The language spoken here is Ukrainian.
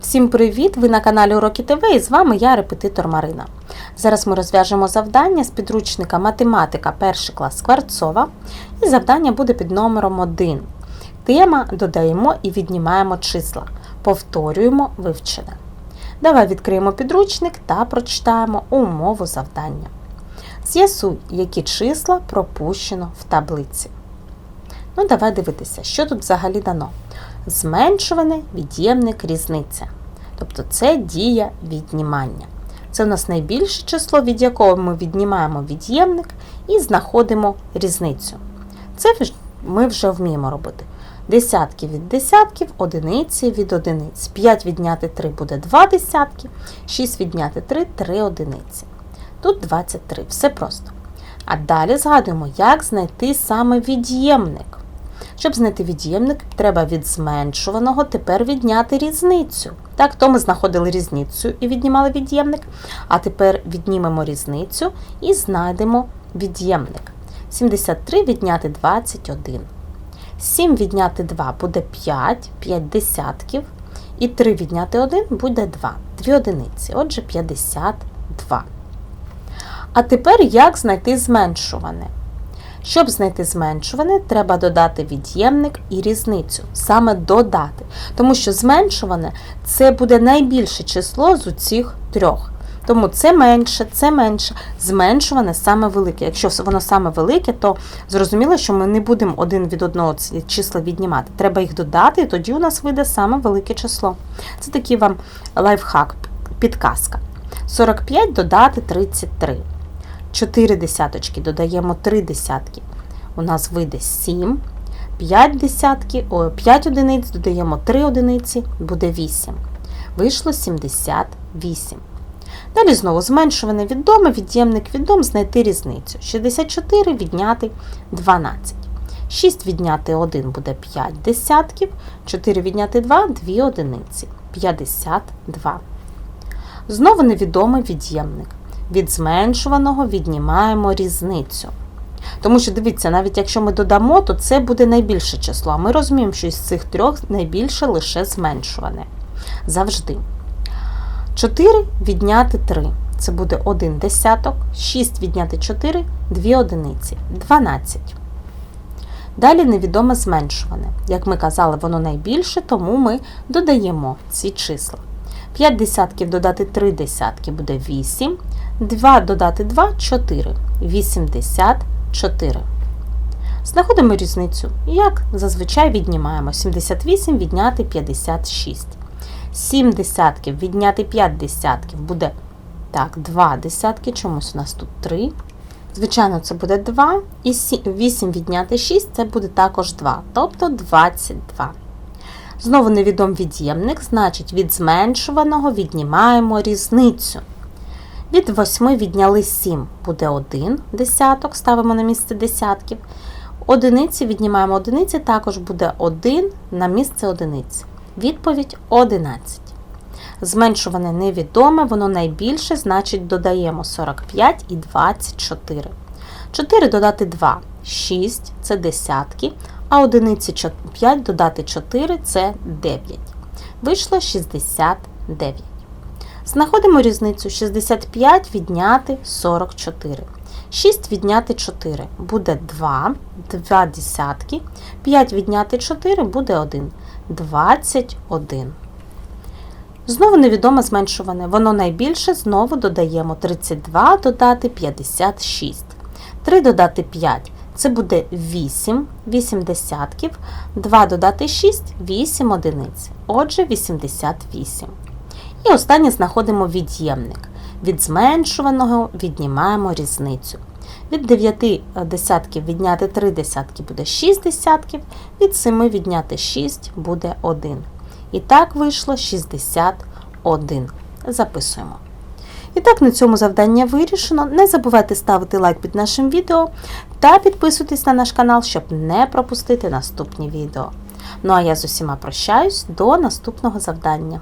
Всім привіт! Ви на каналі Уроки ТВ і з вами я, репетитор Марина. Зараз ми розв'яжемо завдання з підручника Математика 1 клас Скворцова. І завдання буде під номером 1. Тема додаємо і віднімаємо числа. Повторюємо вивчене. Давай відкриємо підручник та прочитаємо умову завдання. З'ясуй, які числа пропущено в таблиці. Ну, давай дивитися, що тут взагалі дано. Зменшуване від'ємник різниця. Тобто це дія віднімання. Це у нас найбільше число, від якого ми віднімаємо від'ємник і знаходимо різницю. Це ми вже вміємо робити. Десятки від десятків, одиниці від одиниць. 5 відняти 3 буде 2 десятки, 6 відняти 3 3 одиниці. Тут 23. Все просто. А далі згадуємо, як знайти саме від'ємник. Щоб знайти від'ємник, треба від зменшуваного тепер відняти різницю. Так, то ми знаходили різницю і віднімали від'ємник. А тепер віднімемо різницю і знайдемо від'ємник. 73 відняти 21. 7 відняти 2 буде 5, 5 десятків. І 3 відняти 1 буде 2. 2 одиниці. Отже, 52. А тепер як знайти зменшуване? Щоб знайти зменшуване, треба додати від'ємник і різницю. Саме додати. Тому що зменшуване це буде найбільше число з усіх трьох. Тому це менше, це менше, зменшуване саме велике. Якщо воно саме велике, то зрозуміло, що ми не будемо один від одного ці числа віднімати. Треба їх додати, і тоді у нас вийде саме велике число. Це такий вам лайфхак, підказка. 45 додати 33. 4 десяточки додаємо 3 десятки. У нас вийде 7. 5 десятки, о, 5 одиниць додаємо 3 одиниці, буде 8. Вийшло 78. Далі знову зменшуване відоме, від'ємник відом, знайти різницю. 64 відняти 12. 6 відняти 1 буде 5 десятків, 4 відняти 2 2 одиниці. 52. Знову невідомий від'ємник. Від зменшуваного віднімаємо різницю. Тому що, дивіться, навіть якщо ми додамо, то це буде найбільше число. А ми розуміємо, що із цих трьох найбільше лише зменшуване. Завжди. 4 відняти 3. Це буде 1 десяток. 6 відняти 4 2 одиниці. 12. Далі невідоме зменшуване. Як ми казали, воно найбільше, тому ми додаємо ці числа. 5 десятків додати 3 десятки буде 8. 2 додати 2 4. 84. Знаходимо різницю. Як зазвичай віднімаємо 78 відняти 56. 7 десятків відняти 5 десятків буде так, 2 десятки, чомусь у нас тут 3. Звичайно, це буде 2. І 8 відняти 6 це буде також 2, тобто 22. Знову невідом від'ємник, значить від зменшуваного віднімаємо різницю. Від 8 відняли 7, буде 1 десяток, ставимо на місце десятків. Одиниці віднімаємо одиниці, також буде 1 на місце одиниць. Відповідь 11. Зменшуване невідоме, воно найбільше, значить додаємо 45 і 24. 4 додати 2 6 це десятки, а одиниці 5 додати 4 це 9. Вийшло 69. Знаходимо різницю 65 відняти 44. 6 відняти 4 буде 2, 2 десятки, 5 відняти 4 буде 1. 21. Знову невідоме зменшуване. Воно найбільше знову додаємо 32 додати 56. 3 додати 5 це буде 8, 8 десятків. 2 додати 6 8 одиниць. Отже, 88. І останнє знаходимо від'ємник. Від зменшуваного віднімаємо різницю. Від 9 десятків відняти 3 десятки буде 6 десятків, від 7 відняти 6 буде 1. І так вийшло 61. Записуємо. І так, на цьому завдання вирішено. Не забувайте ставити лайк під нашим відео та підписуйтесь на наш канал, щоб не пропустити наступні відео. Ну а я з усіма прощаюсь до наступного завдання.